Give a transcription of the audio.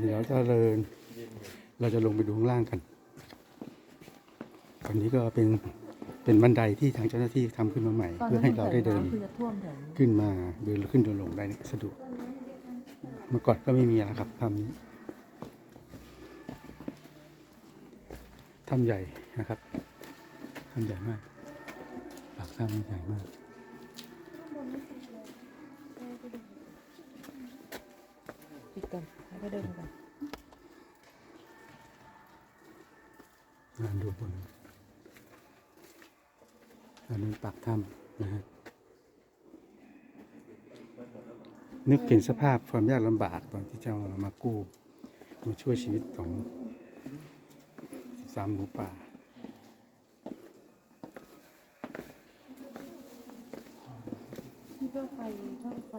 เดี๋ยวจะเดิน เราจะลงไปดูข้างล่างกันอันนี้ก็เป็นเป็นบันไดที่ทางเจ้าหน้าที่ทำขึ้นมาใหม่ตอนเพื่อนั้นให้เราได้เดินคือจะท่วมแถวนี้ขึ้นมาเดินขึ้นเดินลงได้สะดวกเมื่อก่อนก็ไม่มีแล้วครับทำนี้ทำใหญ่นะครับทำใหญ่มากปากถ้ำใหญ่มาก ปิดกันแล้วก็เดินกันงานดูบนอันนี้ปากถ้ำนะฮะนึกเห็นสภาพความยากลำบากตอนที่เจ้ามากู้มาช่วยชีวิตของสามหมูป่าที่ก็ไฟช่องไฟ